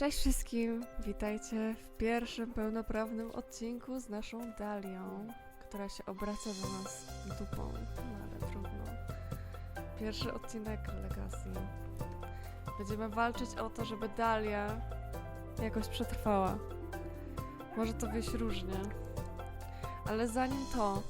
Cześć wszystkim, witajcie w pierwszym pełnoprawnym odcinku z naszą Dalią, która się obraca do nas dupą, no ale trudno. Pierwszy odcinek Legacy. Będziemy walczyć o to, żeby Dalia jakoś przetrwała. Może to wyjść różnie, ale zanim to,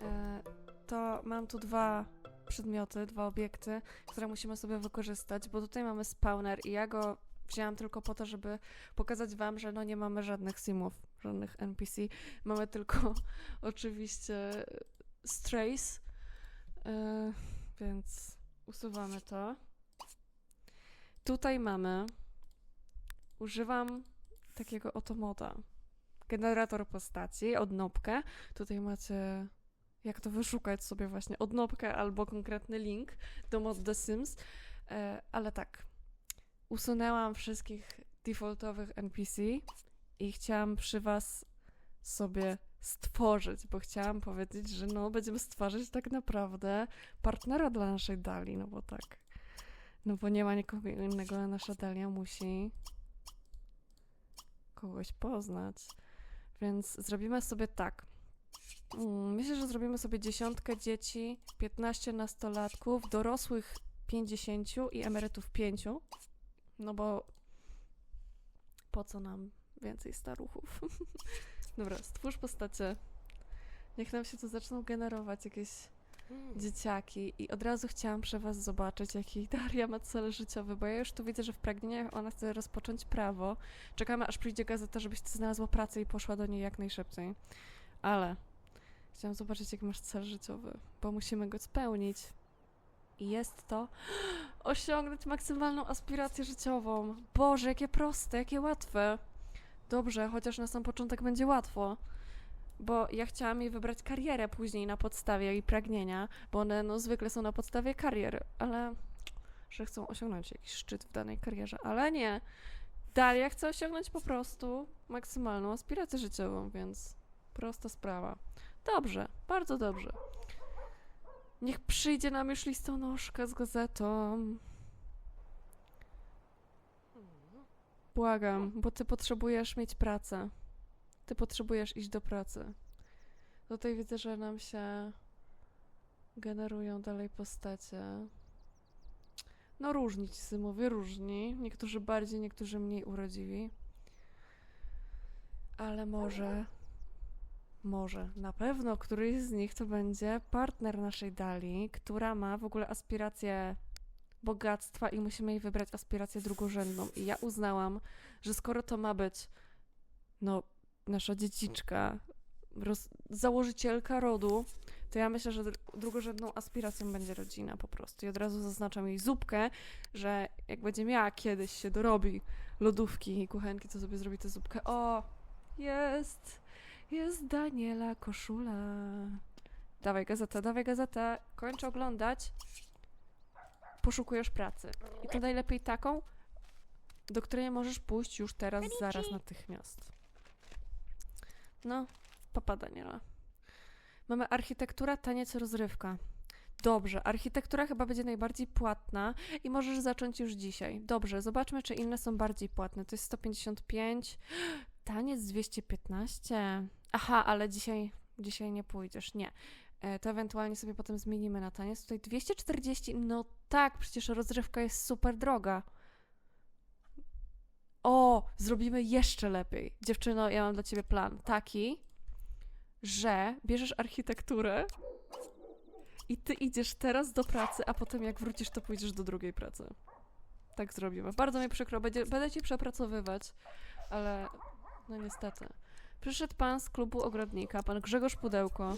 e, to mam tu dwa przedmioty, dwa obiekty, które musimy sobie wykorzystać, bo tutaj mamy spawner i ja go wzięłam tylko po to, żeby pokazać wam, że no nie mamy żadnych simów, żadnych NPC. Mamy tylko oczywiście strays, yy, więc usuwamy to. Tutaj mamy, używam takiego oto moda. Generator postaci, odnopkę. Tutaj macie jak to wyszukać sobie właśnie odnopkę albo konkretny link do mod The Sims. E, ale tak, usunęłam wszystkich defaultowych NPC i chciałam przy was sobie stworzyć, bo chciałam powiedzieć, że no będziemy stworzyć tak naprawdę partnera dla naszej Dali, no bo tak. No bo nie ma nikogo innego, a nasza Dalia musi kogoś poznać. Więc zrobimy sobie tak. Mm, Myślę, że zrobimy sobie dziesiątkę dzieci, 15 nastolatków, dorosłych 50 i emerytów 5. No bo po co nam więcej staruchów? Dobra, stwórz postacie. Niech nam się tu zaczną generować jakieś dzieciaki i od razu chciałam przy was zobaczyć, jaki Daria ma cel życiowy, bo ja już tu widzę, że w pragnieniach ona chce rozpocząć prawo. Czekamy, aż przyjdzie gazeta, żebyś ty znalazła pracę i poszła do niej jak najszybciej. Ale chciałam zobaczyć, jaki masz cel życiowy, bo musimy go spełnić. I jest to osiągnąć maksymalną aspirację życiową. Boże, jakie proste, jakie łatwe. Dobrze, chociaż na sam początek będzie łatwo. Bo ja chciałam jej wybrać karierę później na podstawie jej pragnienia, bo one no zwykle są na podstawie karier, ale że chcą osiągnąć jakiś szczyt w danej karierze, ale nie. Dalia chce osiągnąć po prostu maksymalną aspirację życiową, więc prosta sprawa. Dobrze, bardzo dobrze. Niech przyjdzie nam już listonoszka z gazetą. Błagam, bo ty potrzebujesz mieć pracę. Ty potrzebujesz iść do pracy. Tutaj widzę, że nam się generują dalej postacie. No różni ci symowie, różni. Niektórzy bardziej, niektórzy mniej urodziwi. Ale może, może, na pewno któryś z nich to będzie partner naszej Dali, która ma w ogóle aspiracje bogactwa i musimy jej wybrać aspirację drugorzędną. I ja uznałam, że skoro to ma być, no, nasza dziedziczka, roz, założycielka rodu, to ja myślę, że dr- drugorzędną aspiracją będzie rodzina po prostu. I od razu zaznaczam jej zupkę, że jak będzie miała kiedyś się dorobi lodówki i kuchenki, to sobie zrobi tę zupkę. O, jest, jest Daniela koszula. Dawaj gazetę, dawaj gazetę. Kończę oglądać. Poszukujesz pracy. I to najlepiej taką, do której możesz pójść już teraz, zaraz, natychmiast. No, papa Daniela. Mamy architektura, taniec, rozrywka. Dobrze, architektura chyba będzie najbardziej płatna i możesz zacząć już dzisiaj. Dobrze, zobaczmy, czy inne są bardziej płatne. To jest 155. Taniec 215. Aha, ale dzisiaj, dzisiaj nie pójdziesz. Nie. E, To ewentualnie sobie potem zmienimy na taniec. Tutaj 240. No tak, przecież rozrywka jest super droga. O, zrobimy jeszcze lepiej. Dziewczyno, ja mam dla ciebie plan taki, że bierzesz architekturę i ty idziesz teraz do pracy, a potem jak wrócisz, to pójdziesz do drugiej pracy. Tak zrobimy. Bardzo mi przykro, będzie, będę ci przepracowywać, ale no niestety. Przyszedł pan z klubu ogrodnika, pan Grzegorz Pudełko,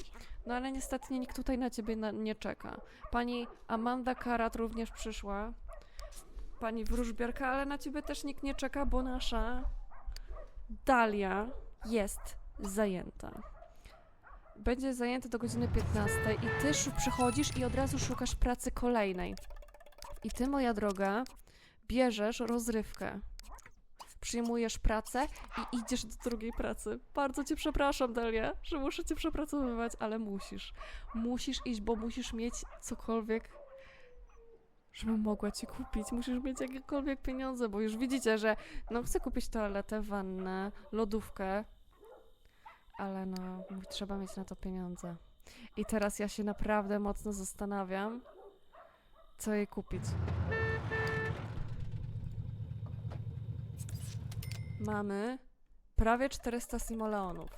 no ale niestety nikt tutaj na ciebie na, nie czeka. Pani Amanda Karat również przyszła, pani wróżbiarka, ale na ciebie też nikt nie czeka, bo nasza Dalia jest zajęta. Będzie zajęta do godziny 15 i ty przychodzisz i od razu szukasz pracy kolejnej. I ty, moja droga, bierzesz rozrywkę. Przyjmujesz pracę i idziesz do drugiej pracy. Bardzo cię przepraszam, Dalia, że muszę cię przepracowywać, ale musisz. Musisz iść, bo musisz mieć cokolwiek żebym mogła ci kupić. Musisz mieć jakiekolwiek pieniądze, bo już widzicie, że no chcę kupić toaletę, wannę, lodówkę, ale no trzeba mieć na to pieniądze. I teraz ja się naprawdę mocno zastanawiam, co jej kupić. Mamy prawie 400 simoleonów.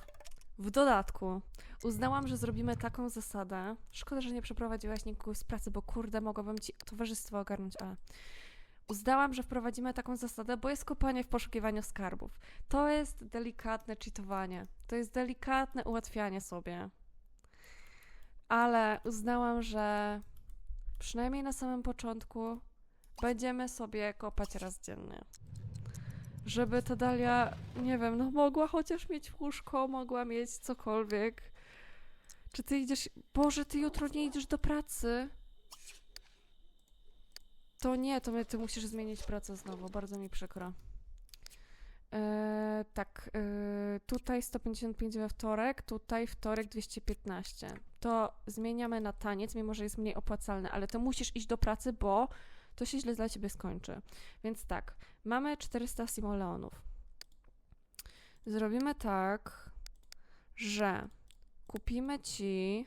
W dodatku uznałam, że zrobimy taką zasadę. Szkoda, że nie przeprowadziłaś nikogo z pracy, bo kurde, mogłabym ci towarzystwo ogarnąć, ale uznałam, że wprowadzimy taką zasadę, bo jest kopanie w poszukiwaniu skarbów. To jest delikatne cheatowanie. To jest delikatne ułatwianie sobie. Ale uznałam, że przynajmniej na samym początku będziemy sobie kopać raz dziennie. Żeby ta Dalia, nie wiem, no mogła chociaż mieć łóżko, mogła mieć cokolwiek. Czy ty idziesz. Boże, ty jutro nie idziesz do pracy? To nie, to ty musisz zmienić pracę znowu, bardzo mi przykro. Eee, tak, eee, tutaj 155 we wtorek, tutaj wtorek 215. To zmieniamy na taniec, mimo że jest mniej opłacalny, ale to musisz iść do pracy, bo to się źle dla ciebie skończy. Więc tak, mamy 400 simoleonów. Zrobimy tak, że kupimy ci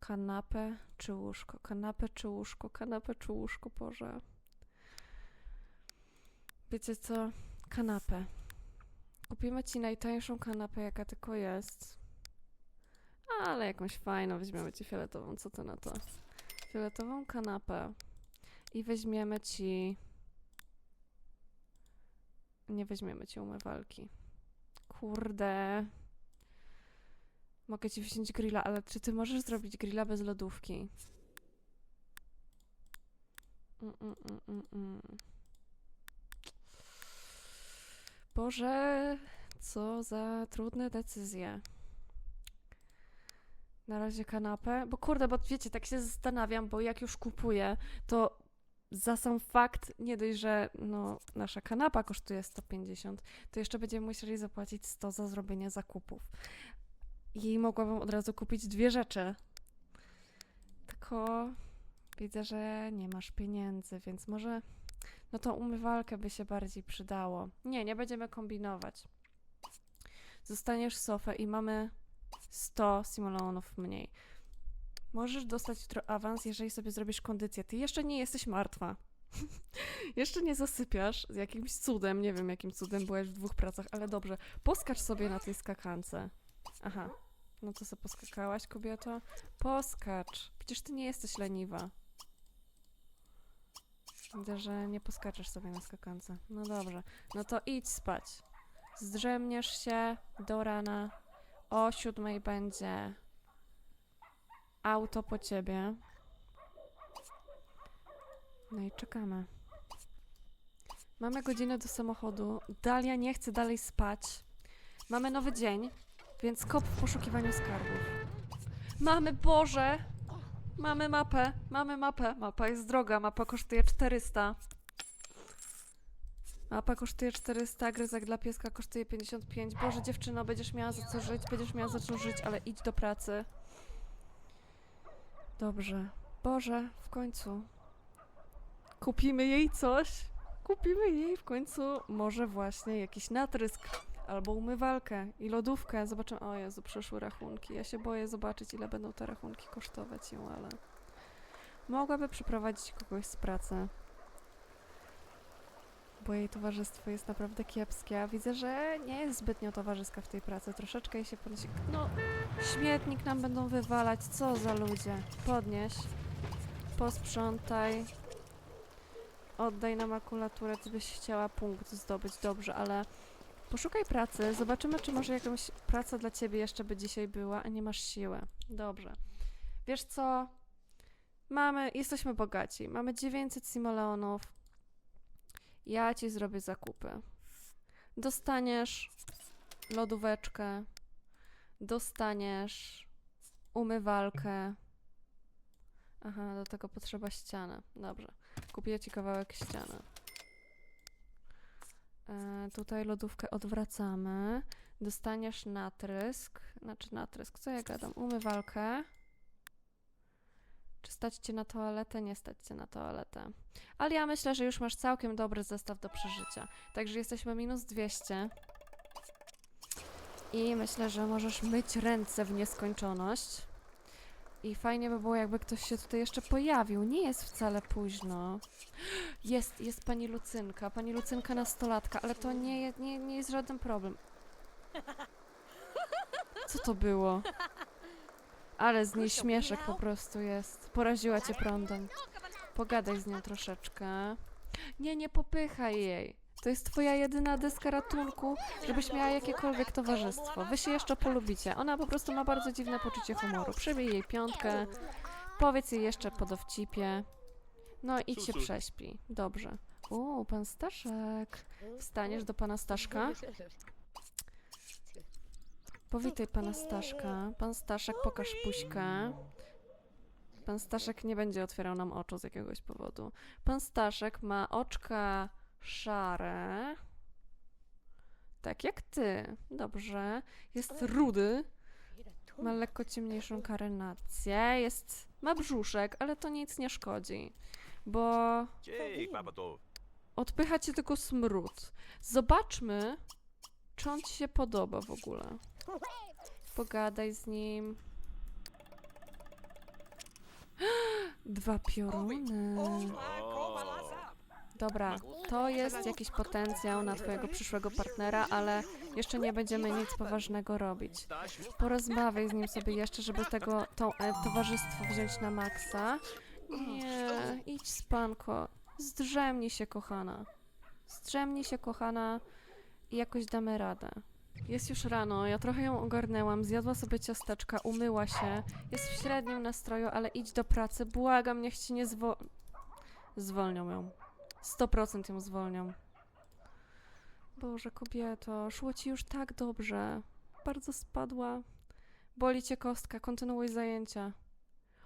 kanapę czy łóżko, kanapę czy łóżko, kanapę czy łóżko, Boże. Wiecie co? Kanapę. Kupimy ci najtańszą kanapę, jaka tylko jest. Ale jakąś fajną, weźmiemy ci fioletową, co ty na to? Fioletową kanapę. I weźmiemy ci... Nie weźmiemy ci umywalki. Kurde. Mogę ci wziąć grilla, ale czy ty możesz zrobić grilla bez lodówki? Mm, mm, mm, mm, mm. Boże, co za trudne decyzje. Na razie kanapę, bo kurde, bo wiecie, tak się zastanawiam, bo jak już kupuję, to za sam fakt, nie dość, że no, nasza kanapa kosztuje 150, to jeszcze będziemy musieli zapłacić 100 za zrobienie zakupów. I mogłabym od razu kupić dwie rzeczy. Tylko widzę, że nie masz pieniędzy, więc może no to umywalkę by się bardziej przydało. Nie, nie będziemy kombinować. Zostaniesz sofę i mamy 100 simoleonów mniej. Możesz dostać jutro awans, jeżeli sobie zrobisz kondycję. Ty jeszcze nie jesteś martwa. jeszcze nie zasypiasz z jakimś cudem. Nie wiem, jakim cudem byłeś w dwóch pracach, ale dobrze. Poskacz sobie na tej skakance. Aha. No to sobie poskakałaś, kobieto? Poskacz. Przecież ty nie jesteś leniwa. Widzę, że nie poskaczesz sobie na skakance. No dobrze. No to idź spać. Zdrzemniesz się do rana. O siódmej będzie auto po ciebie. No i czekamy. Mamy godzinę do samochodu. Dalia nie chce dalej spać. Mamy nowy dzień, więc kop w poszukiwaniu skarbów. Mamy, Boże! Mamy mapę, mamy mapę. Mapa jest droga, mapa kosztuje 400. Mapa kosztuje 400, gryzak dla pieska kosztuje 55. Boże, dziewczyno, będziesz miała za co żyć, będziesz miała za co żyć, ale idź do pracy. Dobrze. Boże, w końcu. Kupimy jej coś. Kupimy jej w końcu może właśnie jakiś natrysk albo umywalkę i lodówkę. Zobaczymy. O Jezu, przeszły rachunki. Ja się boję zobaczyć, ile będą te rachunki kosztować ją, ale mogłaby przyprowadzić kogoś z pracy. Bo jej towarzystwo jest naprawdę kiepskie. Widzę, że nie jest zbytnio towarzyska w tej pracy. Troszeczkę jej się podnosi. No, śmietnik nam będą wywalać. Co za ludzie. Podnieś. Posprzątaj. Oddaj nam makulaturę, ty byś chciała punkt zdobyć. Dobrze, ale poszukaj pracy. Zobaczymy, czy może jakaś praca dla ciebie jeszcze by dzisiaj była, a nie masz siły. Dobrze. Wiesz co? Mamy, jesteśmy bogaci. Mamy 900 simoleonów. Ja ci zrobię zakupy. Dostaniesz lodóweczkę, dostaniesz umywalkę. Aha, do tego potrzeba ściany. Dobrze. Kupię ci kawałek ściany. E, tutaj lodówkę odwracamy. Dostaniesz natrysk. Znaczy natrysk, co ja gadam? Umywalkę. Czy stać cię na toaletę? Nie stać cię na toaletę. Ale ja myślę, że już masz całkiem dobry zestaw do przeżycia. Także jesteśmy minus 200. I myślę, że możesz myć ręce w nieskończoność. I fajnie by było, jakby ktoś się tutaj jeszcze pojawił. Nie jest wcale późno. Jest, jest pani Lucynka. Pani Lucynka nastolatka, ale to nie, nie, nie jest żaden problem. Co to było? Ale z niej śmieszek po prostu jest. Poraziła cię prądem. Pogadaj z nią troszeczkę. Nie, nie popychaj jej. To jest twoja jedyna deska ratunku, żebyś miała jakiekolwiek towarzystwo. Wy się jeszcze polubicie. Ona po prostu ma bardzo dziwne poczucie humoru. Przybij jej piątkę, powiedz jej jeszcze po dowcipie. No idź się prześpi. Dobrze. U, pan Staszek. Wstaniesz do pana Staszka? Powitaj pana Staszka. Pan Staszek, pokaż puśkę. Pan Staszek nie będzie otwierał nam oczu z jakiegoś powodu. Pan Staszek ma oczka szare. Tak jak ty. Dobrze. Jest rudy. Ma lekko ciemniejszą karynację. Jest. Ma brzuszek, ale to nic nie szkodzi. Bo Jake, to. odpycha cię tylko smród. Zobaczmy, czy on ci się podoba w ogóle. Pogadaj z nim. Dwa pioruny. Dobra, to jest jakiś potencjał na twojego przyszłego partnera, ale jeszcze nie będziemy nic poważnego robić. Porozmawiaj z nim sobie jeszcze, żeby tego to, e, towarzystwo wziąć na maksa. Nie, idź spanko. Zdrzemnij się, kochana. Zdrzemnij się, kochana i jakoś damy radę. Jest już rano, ja trochę ją ogarnęłam, zjadła sobie ciasteczka, umyła się, jest w średnim nastroju, ale idź do pracy, błagam, niech ci nie zwo... Zwolnią ją. 100% ją zwolnią. Boże, kobieto, szło ci już tak dobrze. Bardzo spadła. Boli cię kostka, kontynuuj zajęcia.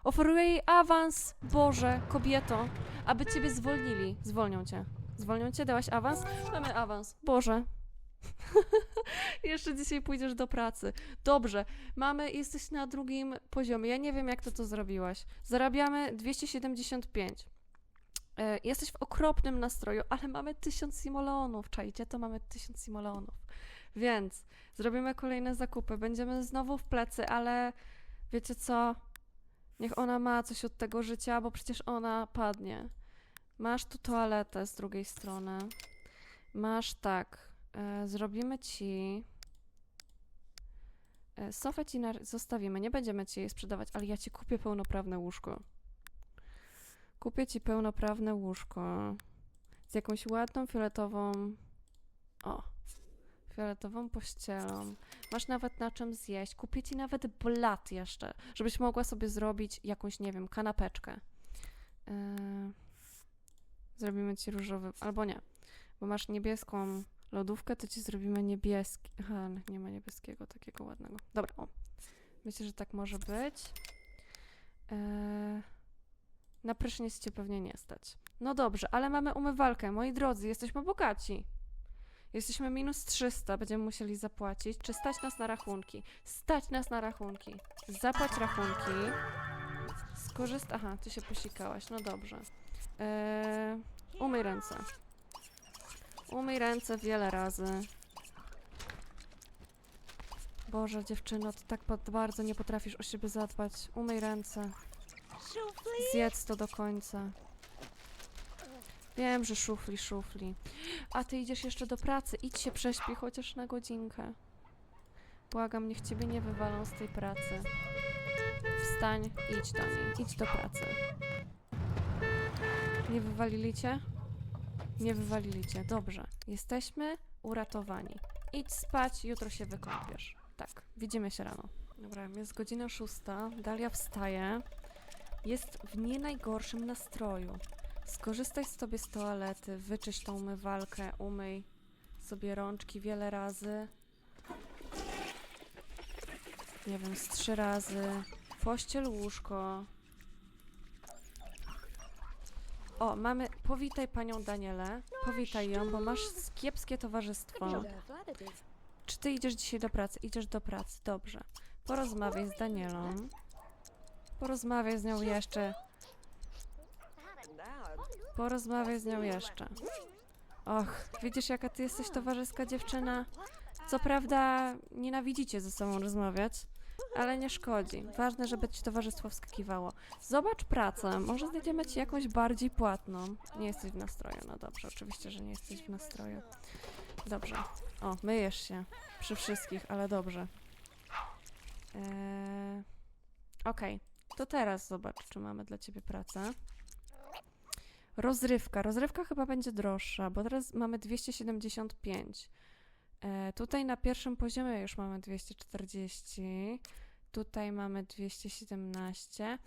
Oferuję jej awans! Boże, kobieto, aby ciebie zwolnili. Zwolnią cię. Zwolnią cię? Dałaś awans? Mamy awans. Boże. Jeszcze dzisiaj pójdziesz do pracy. Dobrze, mamy, jesteś na drugim poziomie. Ja nie wiem, jak ty to zrobiłaś. Zarabiamy 275. E, Jesteś w okropnym nastroju, ale mamy 1000 simoleonów. Czajcie, to mamy 1000 simoleonów. Więc zrobimy kolejne zakupy. Będziemy znowu w plecy, ale wiecie co? Niech ona ma coś od tego życia, bo przecież ona padnie. Masz tu toaletę z drugiej strony. Masz tak. E, zrobimy ci. E, sofę ci zostawimy. Nie będziemy ci jej sprzedawać, ale ja ci kupię pełnoprawne łóżko. Kupię ci pełnoprawne łóżko z jakąś ładną fioletową. O, fioletową pościelą. Masz nawet na czym zjeść. Kupię ci nawet blat jeszcze, żebyś mogła sobie zrobić jakąś, nie wiem, kanapeczkę. Yy, zrobimy ci różowy, albo nie, bo masz niebieską lodówkę, to ci zrobimy niebieski. Aha, nie ma niebieskiego takiego ładnego. Dobra, o. Myślę, że tak może być. Yy, na prysznic cię pewnie nie stać. No dobrze, ale mamy umywalkę. Moi drodzy, jesteśmy bogaci. Jesteśmy minus 300, będziemy musieli zapłacić. Czy stać nas na rachunki? Stać nas na rachunki. Zapłać rachunki. Skorzyst... Aha, ty się posikałaś, no dobrze. Eee, umyj ręce. Umyj ręce wiele razy. Boże, dziewczyno, ty tak bardzo nie potrafisz o siebie zadbać. Umyj ręce. Zjedz to do końca. Wiem, że szufli, szufli. A ty idziesz jeszcze do pracy. Idź się prześpi chociaż na godzinkę. Błagam, niech ciebie nie wywalą z tej pracy. Wstań, idź do niej. Idź do pracy. Nie wywalili cię? Nie wywalili cię. Dobrze. Jesteśmy uratowani. Idź spać, jutro się wykąpiesz. Tak, widzimy się rano. Dobra, jest godzina szósta. Dalia wstaje. Jest w nie najgorszym nastroju. Skorzystaj sobie z toalety, wyczyść tą umywalkę, umyj sobie rączki wiele razy. Nie wiem, z trzy razy. Pościel łóżko. O, mamy. Powitaj panią Danielę. Powitaj ją, bo masz kiepskie towarzystwo. Czy ty idziesz dzisiaj do pracy? Idziesz do pracy, dobrze. Porozmawiaj z Danielą. Porozmawiaj z nią jeszcze Porozmawiaj z nią jeszcze. Och, widzisz jaka ty jesteś towarzyska dziewczyna? Co prawda nienawidzicie ze sobą rozmawiać, ale nie szkodzi. Ważne, żeby ci towarzystwo wskakiwało. Zobacz pracę, może znajdziemy ci jakąś bardziej płatną. Nie jesteś w nastroju, no dobrze, oczywiście, że nie jesteś w nastroju. Dobrze. O, myjesz się. Przy wszystkich, ale dobrze. Eee, Okej, to teraz zobacz, czy mamy dla ciebie pracę. Rozrywka. Rozrywka chyba będzie droższa, bo teraz mamy 275. E, tutaj na pierwszym poziomie już mamy 240. Tutaj mamy 217.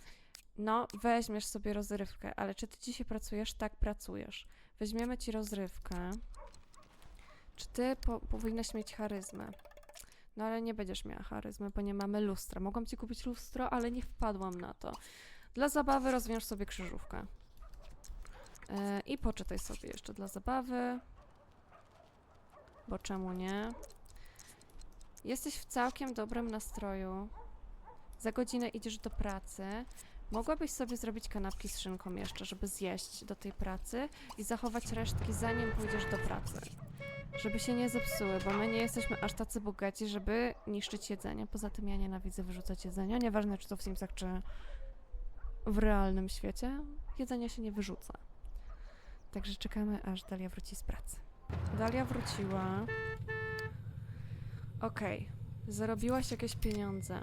No, weźmiesz sobie rozrywkę, ale czy ty dzisiaj pracujesz? Tak, pracujesz. Weźmiemy ci rozrywkę. Czy ty po powinnaś mieć charyzmę? No ale nie będziesz miała charyzmy, bo nie mamy lustra. Mogłam ci kupić lustro, ale nie wpadłam na to. Dla zabawy rozwiąż sobie krzyżówkę. E, I poczytaj sobie jeszcze dla zabawy. Bo czemu nie? Jesteś w całkiem dobrym nastroju. Za godzinę idziesz do pracy. Mogłabyś sobie zrobić kanapki z szynką jeszcze, żeby zjeść do tej pracy i zachować resztki zanim pójdziesz do pracy. Żeby się nie zepsuły, bo my nie jesteśmy aż tacy bogaci, żeby niszczyć jedzenie. Poza tym ja nienawidzę wyrzucać jedzenia. Nieważne czy to w Simsach, czy w realnym świecie. Jedzenie się nie wyrzuca. Także czekamy, aż Dalia wróci z pracy. Dalia wróciła. Okej, zarobiłaś jakieś pieniądze.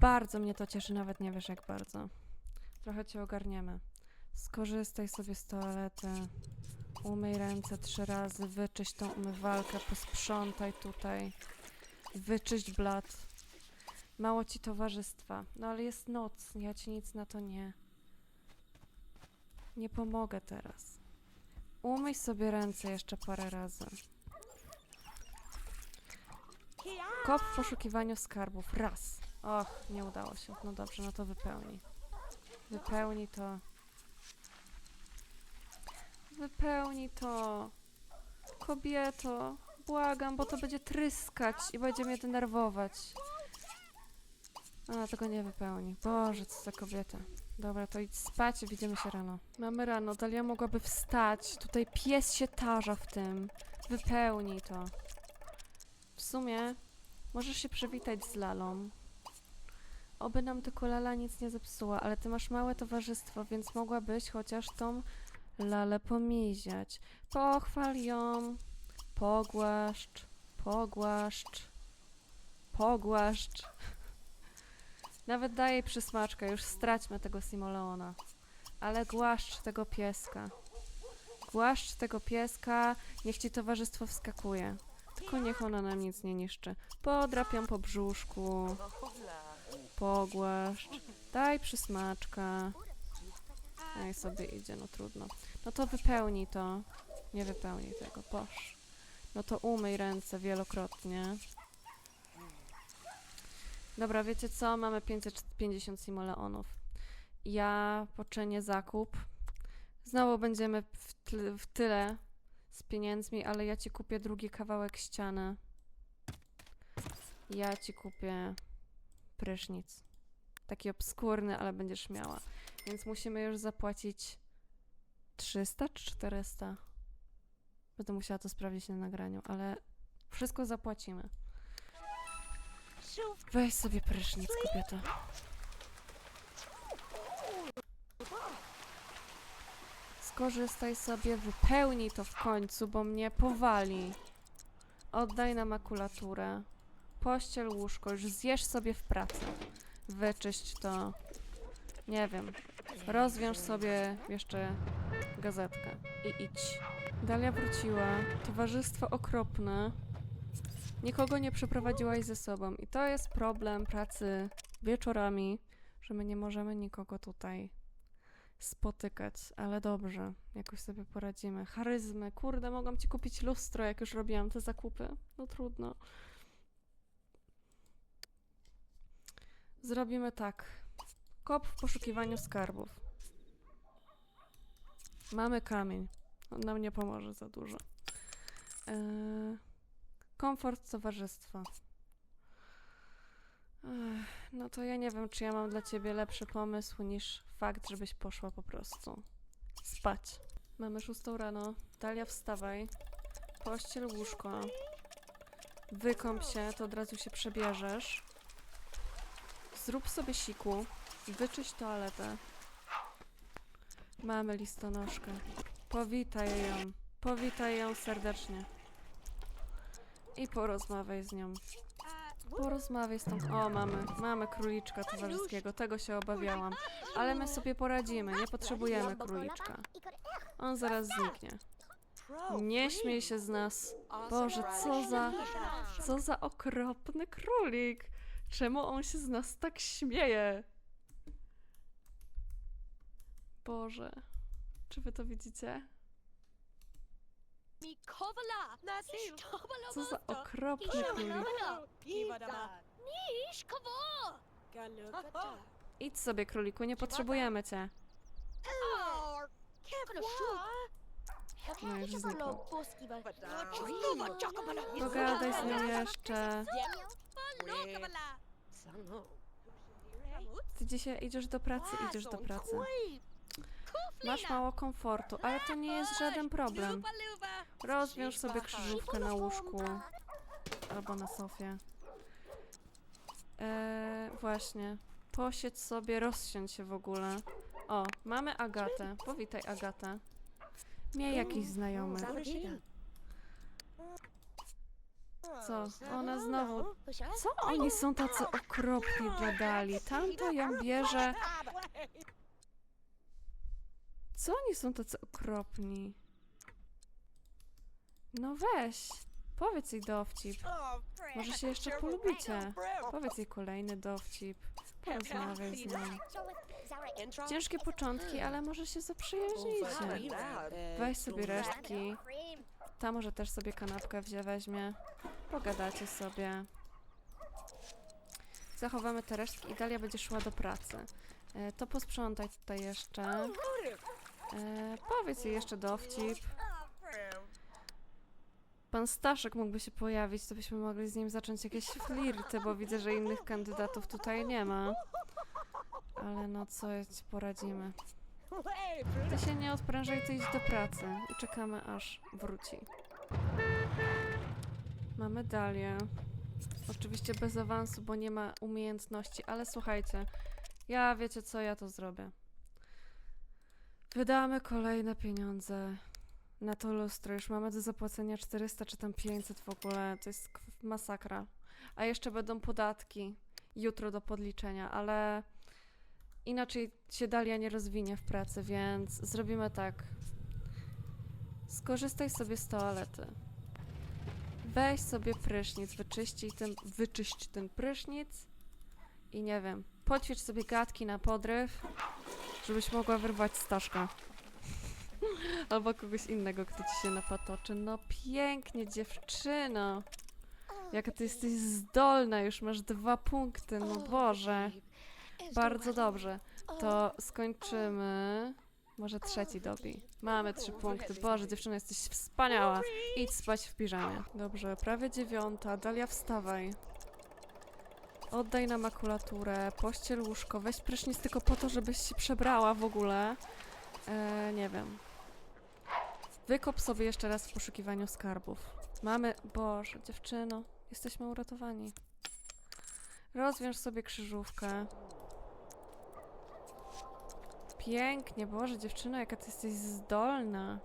Bardzo mnie to cieszy, nawet nie wiesz jak bardzo. Trochę cię ogarniemy. Skorzystaj sobie z toalety. Umyj ręce trzy razy, wyczyść tą umywalkę, posprzątaj tutaj. Wyczyść blat. Mało ci towarzystwa. No ale jest noc, ja ci nic na to nie. Nie pomogę teraz. Umyj sobie ręce jeszcze parę razy. Kop w poszukiwaniu skarbów. Raz. Och, nie udało się. No dobrze, no to wypełnij. Wypełnij to. Wypełnij to. Kobieto. Błagam, bo to będzie tryskać i będzie mnie denerwować. A, tego nie wypełni. Boże, co za kobieta. Dobra, to idź spać, widzimy się rano. Mamy rano, Dalia mogłaby wstać. Tutaj pies się tarza w tym. Wypełnij to. W sumie możesz się przywitać z Lalą. Oby nam tylko Lala nic nie zepsuła, ale ty masz małe towarzystwo, więc mogłabyś chociaż tą Lalę pomiziać. Pochwal ją. Pogłaszcz. Pogłaszcz. Pogłaszcz. Nawet daj jej przysmaczkę, już straćmy tego Simoleona. Ale głaszcz tego pieska. Głaszcz tego pieska, niech ci towarzystwo wskakuje. Tylko niech ona nam nic nie niszczy. Podrap ją po brzuszku. Pogłaszcz. Daj przysmaczka. Ej, sobie idzie, no trudno. No to wypełnij to. Nie wypełnij tego, posz. No to umyj ręce wielokrotnie. Dobra, wiecie co? Mamy 550 simoleonów. Ja poczynię zakup. Znowu będziemy w, tyle- w tyle z pieniędzmi, ale ja ci kupię drugi kawałek ściany. Ja ci kupię prysznic. Taki obskurny, ale będziesz miała. Więc musimy już zapłacić 300 czy 400? Będę musiała to sprawdzić na nagraniu, ale wszystko zapłacimy. Weź sobie prysznic, kobieta. Skorzystaj sobie, wypełnij to w końcu, bo mnie powali. Oddaj nam makulaturę. Pościel łóżko, już zjesz sobie w pracy. Wyczyść to. Nie wiem. Rozwiąż sobie jeszcze gazetkę i idź. Dalia wróciła. Towarzystwo okropne. Nikogo nie przeprowadziłaś ze sobą. I to jest problem pracy wieczorami, że my nie możemy nikogo tutaj spotykać. Ale dobrze, jakoś sobie poradzimy. Charyzmy. Kurde, mogłam ci kupić lustro, jak już robiłam te zakupy. No trudno. Zrobimy tak. Kop w poszukiwaniu skarbów. Mamy kamień. On nam nie pomoże za dużo. Eee, komfort towarzystwa. No to ja nie wiem, czy ja mam dla ciebie lepszy pomysł niż fakt, żebyś poszła po prostu Spać. Mamy szóstą rano. Dalia, wstawaj. Pościel łóżko. Wykąp się, to od razu się przebierzesz. Zrób sobie siku. Wyczyść toaletę. Mamy listonoszkę. Powitaj ją. Powitaj ją serdecznie. I porozmawiaj z nią. Porozmawiaj z tą... O, mamy. Mamy króliczka towarzyskiego. Tego się obawiałam. Ale my sobie poradzimy. Nie potrzebujemy króliczka. On zaraz zniknie. Nie śmiej się z nas. Boże, co za... Co za okropny królik. Czemu on się z nas tak śmieje? Boże. Czy wy to widzicie? Co za okropny królik. Idź sobie, króliku, nie potrzebujemy cię. No już zniknął. Pogadaj z nią jeszcze. Ty dzisiaj idziesz do pracy, idziesz do pracy. Masz mało komfortu, ale to nie jest żaden problem. Rozwiąż sobie krzyżówkę na łóżku albo na sofie. Eee, właśnie. Posiedź sobie, rozsiądź się w ogóle. O, mamy Agatę. Powitaj Agatę. Miej jakiś znajomy. Co? Ona znowu... Co oni są tacy okropni dla Dali? Tamto ją bierze... Co oni są tacy okropni? No weź. Powiedz jej dowcip. Może się jeszcze polubicie. Powiedz jej kolejny dowcip. Porozmawiaj z nią. Ciężkie początki, ale może się zaprzyjaźnicie. Weź sobie resztki. Ta może też sobie kanapkę wzię, weźmie. Pogadacie sobie. Zachowamy te resztki i Dalia będzie szła do pracy. E, to posprzątaj tutaj jeszcze. E, powiedz jej jeszcze dowcip. Pan Staszek mógłby się pojawić, to byśmy mogli z nim zacząć jakieś flirty, bo widzę, że innych kandydatów tutaj nie ma. Ale no co ci poradzimy. Ty się nie odprężaj, ty idź do pracy i czekamy aż wróci. Mamy Dalię. Oczywiście bez awansu, bo nie ma umiejętności, ale słuchajcie, ja wiecie co, ja to zrobię. Wydamy kolejne pieniądze na to lustro. Już mamy do zapłacenia 400 czy tam 500 w ogóle. To jest masakra. A jeszcze będą podatki jutro do podliczenia, ale inaczej się Dalia nie rozwinie w pracy, więc zrobimy tak. Skorzystaj sobie z toalety. Weź sobie prysznic, wyczyścij ten, wyczyść ten prysznic i nie wiem, poćwicz sobie gadki na podryw, żebyś mogła wyrwać Staszka. Albo kogoś innego, kto ci się napatoczy. No pięknie, dziewczyno. Jaka ty jesteś zdolna, już masz dwa punkty, no Boże. Bardzo dobrze. To skończymy. Może trzeci dobi. Mamy trzy punkty. Boże, dziewczyna, jesteś wspaniała. Idź spać w piżamie. Dobrze, prawie dziewiąta. Dalia, wstawaj. Oddaj nam makulaturę, pościel łóżko, weź prysznic tylko po to, żebyś się przebrała w ogóle. E, nie wiem. Wykop sobie jeszcze raz w poszukiwaniu skarbów. Mamy... Boże, dziewczyno, jesteśmy uratowani. Rozwiąż sobie krzyżówkę. Pięknie, Boże, dziewczyno, jaka ty jesteś zdolna.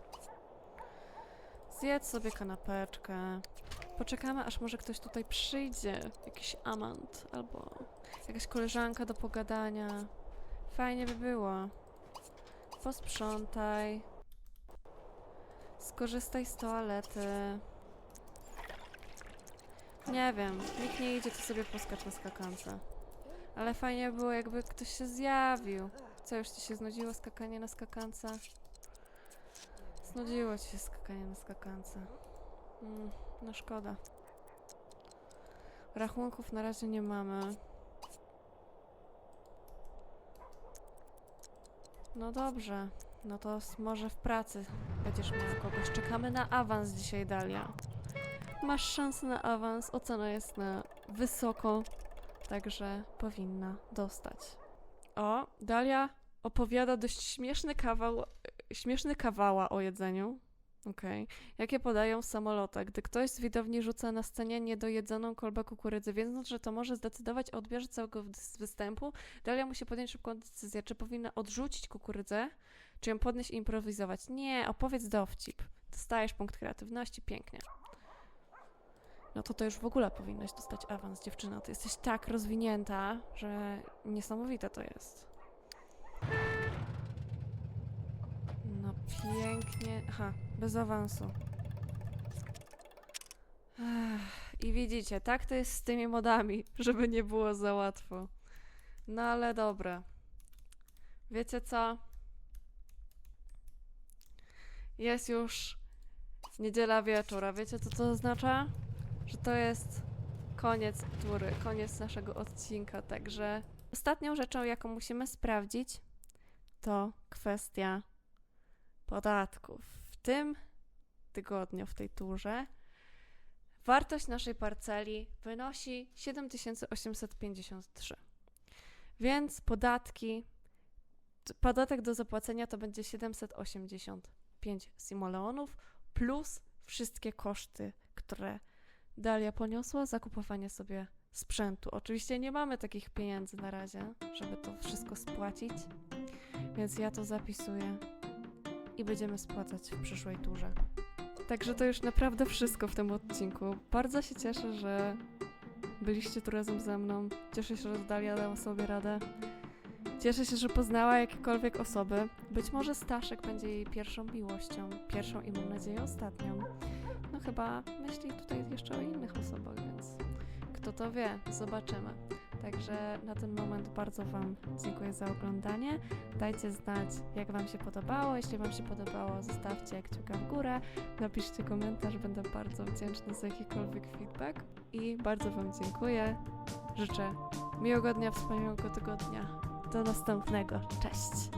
Zjedz sobie kanapeczkę. Poczekamy, aż może ktoś tutaj przyjdzie. Jakiś amant albo jakaś koleżanka do pogadania. Fajnie by było. Posprzątaj. Skorzystaj z toalety. Nie wiem, nikt nie idzie, to sobie poskacz na skakance. Ale fajnie by było, jakby ktoś się zjawił. Co, już ci się znudziło skakanie na skakance? Znudziło ci się skakanie na skakance. Mm, no szkoda. Rachunków na razie nie mamy. No dobrze. No to może w pracy będziesz miała kogoś. Czekamy na awans dzisiaj, Dalia. Masz szansę na awans. Ocena jest na wysoko, także powinna dostać. O, Dalia opowiada dość śmieszny kawał y, śmieszny kawała o jedzeniu. Okej. Jakie podają w samolotach? Gdy ktoś z widowni rzuca na scenie niedojedzoną kolbę kukurydzy, wiedząc, że to może zdecydować o odbierze całego wys- występu, Dalia musi podjąć szybką decyzję, czy powinna odrzucić kukurydzę, czy ją podnieść i improwizować. Nie, opowiedz dowcip. Dostajesz punkt kreatywności, pięknie. No to to już w ogóle powinnaś dostać awans, dziewczyna. Ty jesteś tak rozwinięta, że niesamowite to jest. No pięknie. Aha, bez awansu. Ech, I widzicie, tak to jest z tymi modami, żeby nie było za łatwo. No ale dobra. Wiecie co? Jest już niedziela wieczór, a wiecie co to oznacza? Że to jest koniec tury, koniec naszego odcinka, także ostatnią rzeczą, jaką musimy sprawdzić, to kwestia podatków. Tym tygodniu, w tej turze, wartość naszej parceli wynosi 7853. Więc podatki, podatek do zapłacenia to będzie 785 simoleonów plus wszystkie koszty, które Dalia poniosła za kupowanie sobie sprzętu. Oczywiście nie mamy takich pieniędzy na razie, żeby to wszystko spłacić, więc ja to zapisuję i będziemy spłacać w przyszłej turze. Także to już naprawdę wszystko w tym odcinku. Bardzo się cieszę, że byliście tu razem ze mną. Cieszę się, że Dalia dała sobie radę. Cieszę się, że poznała jakiekolwiek osoby. Być może Staszek będzie jej pierwszą miłością, pierwszą i mam nadzieję ostatnią. No chyba myśli tutaj jeszcze o innych osobach, więc kto to wie, zobaczymy. Także na ten moment bardzo Wam dziękuję za oglądanie. Dajcie znać, jak Wam się podobało. Jeśli Wam się podobało, zostawcie kciuka w górę, napiszcie komentarz, będę bardzo wdzięczna za jakikolwiek feedback. I bardzo Wam dziękuję. Życzę miłego dnia, wspaniałego tygodnia. Do następnego. Cześć!